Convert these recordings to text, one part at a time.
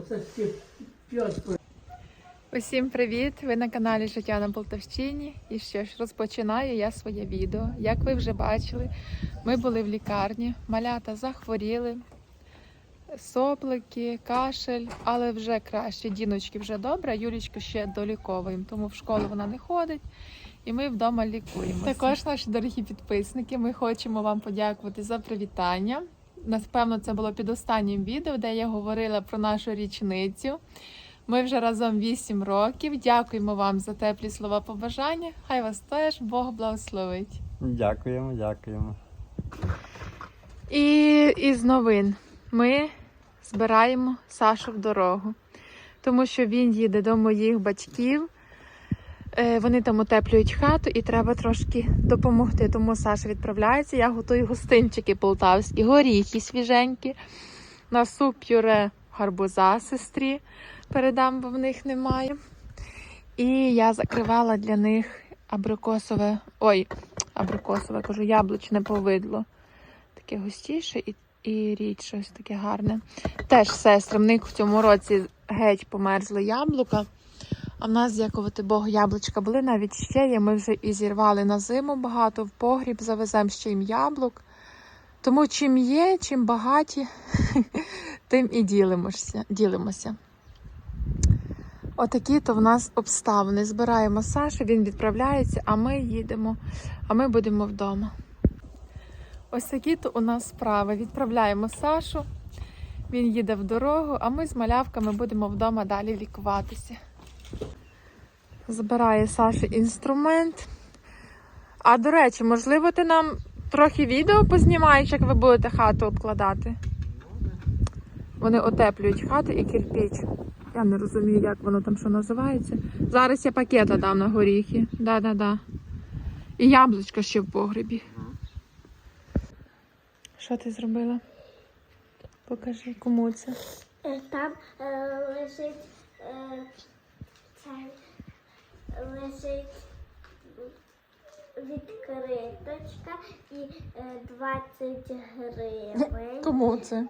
Оце ті п'ять Усім привіт! Ви на каналі Життя на Полтавщині. І що ж, розпочинаю я своє відео. Як ви вже бачили, ми були в лікарні, малята захворіли, соплики, кашель, але вже краще. Діночки вже добре, Юлічку ще доліковуємо, тому в школу вона не ходить. І ми вдома лікуємося. Також наші дорогі підписники. Ми хочемо вам подякувати за привітання. Напевно, це було під останнім відео, де я говорила про нашу річницю. Ми вже разом 8 років. Дякуємо вам за теплі слова побажання. Хай вас теж Бог благословить. Дякуємо, дякуємо. І із новин ми збираємо Сашу в дорогу, тому що він їде до моїх батьків. Е, Вони там утеплюють хату і треба трошки допомогти. Тому Саша відправляється. Я готую гостинчики полтавські, горіхи свіженькі, на суп пюре гарбуза сестрі передам, бо в них немає. І я закривала для них абрикосове, ой, абрикосове, кажу, яблучне повидло. Таке густіше і, і річ щось таке гарне. Теж сестри, в них в цьому році геть померзли яблука. А в нас, дякувати Богу, яблучка були навіть ще є. Ми вже і зірвали на зиму багато, в погріб завеземо ще їм яблук. Тому чим є, чим багаті, тим і ділимося. ділимося. Отакі то в нас обставини. Збираємо Сашу, він відправляється, а ми їдемо, а ми будемо вдома. Ось такі то у нас справи. Відправляємо Сашу, він їде в дорогу, а ми з малявками будемо вдома далі лікуватися. Збирає Саша інструмент. А до речі, можливо, ти нам трохи відео познімаєш, як ви будете хату обкладати? Вони отеплюють хату і кирпіч. Я не розумію, як воно там що називається. Зараз я пакета дам на горіхи. Да-да-да. І яблучко ще в погребі. Що ти зробила? Покажи, кому це. Е, Там е, лежить е, лежить відкриточка і е, 20 гривень. Кому це?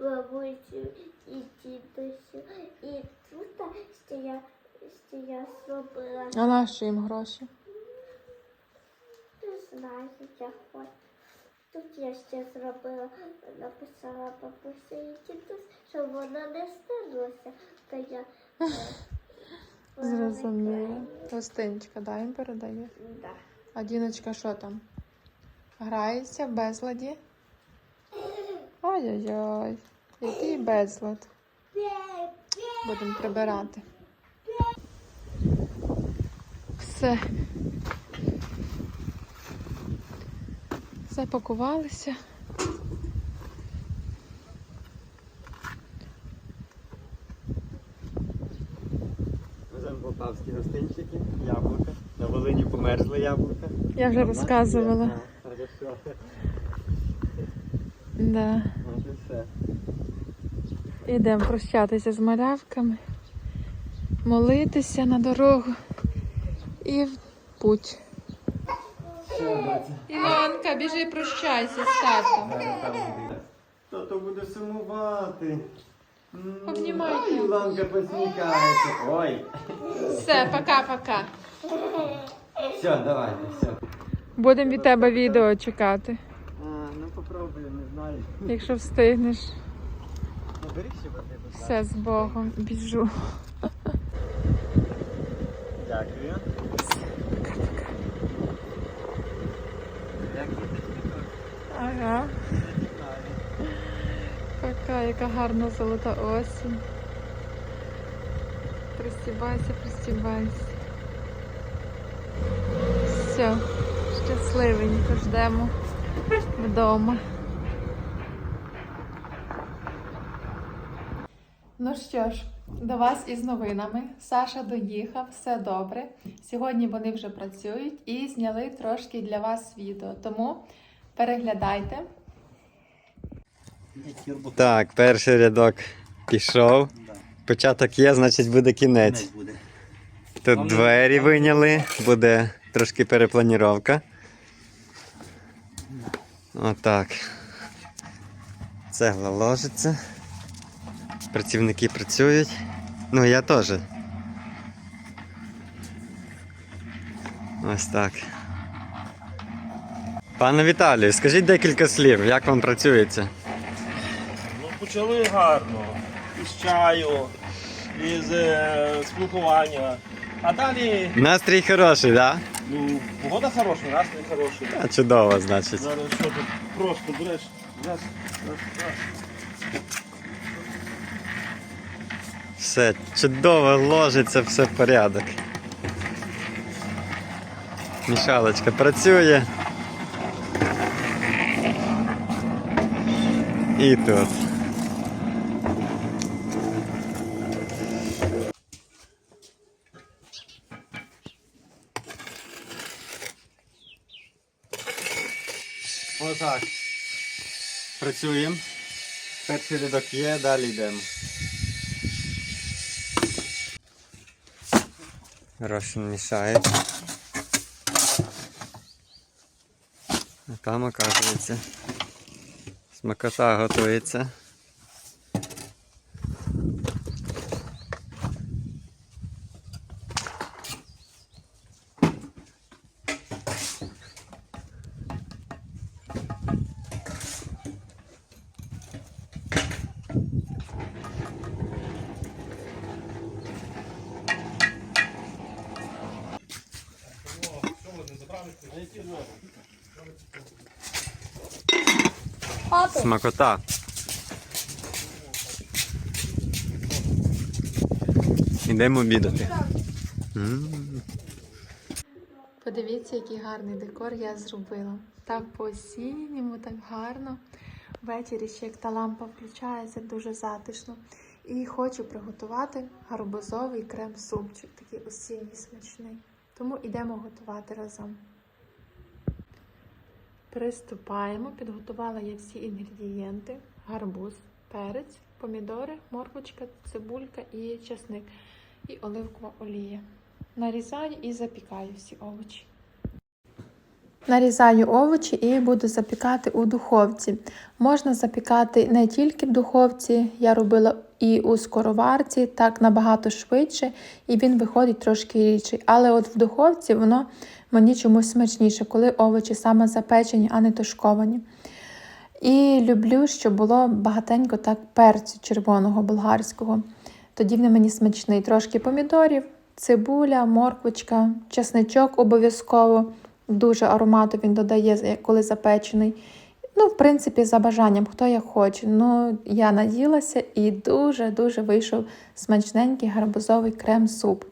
Бабусю і дідусю. І тут ще я, ще я зробила, А на що їм гроші? не знаю, я хочу. Тут я ще зробила, написала бабуся і дідусь, щоб вона не стерлася. То я е, Зрозуміло. Гостинчика, да, їм передає. Да. А Діночка що там? Грається в безладі? Ой-ой-ой, який безлад. Будемо прибирати. Все. Запакувалися. Полтавські гостинчики, яблука. На Волині померзли яблука. Я вже розказувала. Хорошо. Да. Може все. Ідемо прощатися з малявками, молитися на дорогу і в путь. Ілонка, біжи прощайся з татом. Зараз там буде. Хто то буде сумувати? Обнімайте. Ой, Ілонка посміхається. Ой. Все, пока-пока. Все, давайте, все. Будемо від тебе відео чекати, А, ну попробую, не знаю. якщо встигнеш. Набери ще води, будь ласка. Все з Богом, біжу. Дякую. Пока-пока. Дякую. Ага. Пока, яка гарна золота осінь. Пристібайся, пристібайся. Все, щасливенько ждемо вдома. Ну що ж, до вас із новинами. Саша доїхав, все добре. Сьогодні вони вже працюють і зняли трошки для вас відео. Тому переглядайте. Так, перший рядок пішов. Початок є, значить буде кінець. Тут двері виняли, буде трошки перепланіровка. Отак. Цегла ложиться. Працівники працюють. Ну, я теж. Ось так. Пане Віталію, скажіть декілька слів, як вам працюється? Почали гарно. Із чаю, із е, спілкування. А далі, Настрій хороший, так? ну, погода хороша, настрій хороший. Да? Чудово, значить. Зараз що тут просто береш. Раз, раз, раз. Все чудово ложиться, все в порядок. Мішалочка працює. І тут. Отак. Працюємо. Перший рядок є, далі йдемо. Рошин мішає. А там, оказується, смакота готується. Смакота. Ідемо обідати. Подивіться, який гарний декор я зробила. Так по-осінньому, так гарно. Ввечері ще як та лампа включається, дуже затишно. І хочу приготувати гарбузовий крем-супчик, такий осінній смачний. Тому йдемо готувати разом. Приступаємо. Підготувала я всі інгредієнти: гарбуз, перець, помідори, морквочка, цибулька і чесник, і оливкова олія. Нарізаю і запікаю всі овочі. Нарізаю овочі і буду запікати у духовці. Можна запікати не тільки в духовці, я робила і у скороварці, так набагато швидше, і він виходить трошки рідший. Але от в духовці воно мені чомусь смачніше, коли овочі саме запечені, а не тушковані. І люблю, щоб було багатенько так перцю червоного болгарського. Тоді він мені смачний. Трошки помідорів, цибуля, морквочка, чесничок обов'язково. Дуже аромату він додає, коли запечений. Ну, в принципі, за бажанням, хто як хоче. Ну, я наділася і дуже-дуже вийшов смачненький гарбузовий крем-суп.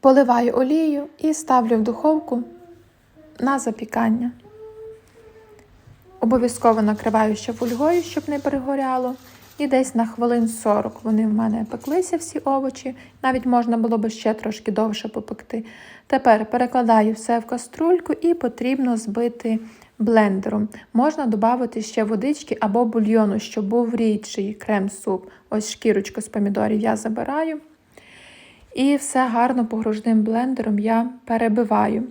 Поливаю олію і ставлю в духовку на запікання. Обов'язково накриваю ще фольгою, щоб не перегоряло. І десь на хвилин 40 вони в мене пеклися всі овочі. Навіть можна було би ще трошки довше попекти. Тепер перекладаю все в каструльку і потрібно збити блендером. Можна додати ще водички або бульйону, щоб був рідший крем-суп. Ось шкірочку з помідорів я забираю. І все гарно погружним блендером я перебиваю.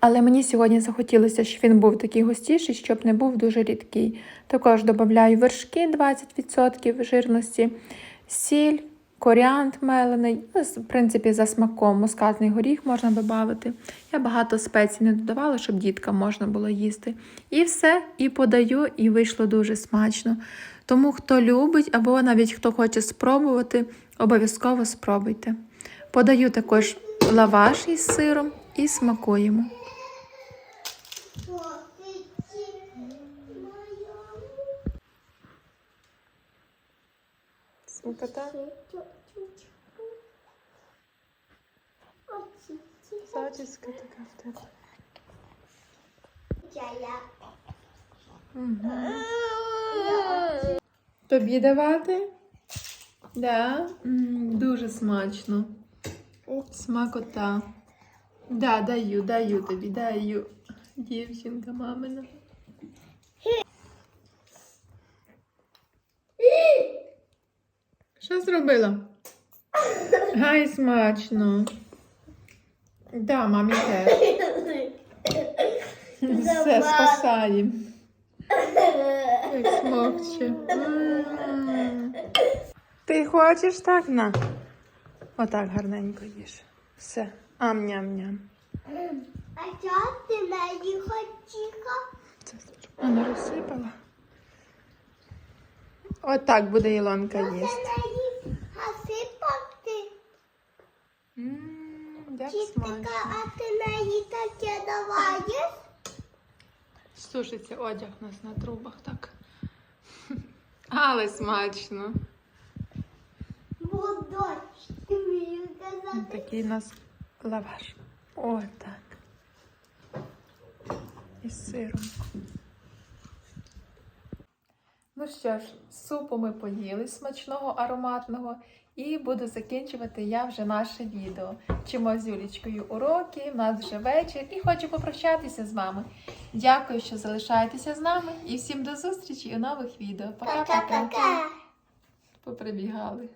Але мені сьогодні захотілося, щоб він був такий густіший, щоб не був дуже рідкий. Також додаю вершки 20% жирності, сіль, коріант мелений, ну, в принципі, за смаком мускатний горіх можна додати. Я багато спецій не додавала, щоб діткам можна було їсти. І все, і подаю, і вийшло дуже смачно. Тому хто любить, або навіть хто хоче спробувати, обов'язково спробуйте. Подаю також лаваш із сиром і смакуємо. Смакота? Така в тебе. Тобі давати? Да? М, дуже смачно. Смакота. Да, даю, даю тобі, даю. Дівчинка мамина. Що зробила? Гай смачно. Да, мамі теж. Все, спасаємо. Як смокче. М. Ти хочеш так на? Отак гарненько їж. Все. Ам-ням-ням. А що ти неї хотіла? Це Вона розсипала. Отак буде Ілонка Ти їсти. смачно. а ти неї таке даваєш? Сушиться одяг у нас на трубах так. Але смачно. Такий у нас лаваш. Отак. І з сиром. Ну що ж, супу ми поїли смачного, ароматного. І буду закінчувати я вже наше відео. Вчимо з Юлічкою уроки, в нас вже вечір і хочу попрощатися з вами. Дякую, що залишаєтеся з нами і всім до зустрічі у нових відео. Пока-пока. Пока-пока. Поприбігали.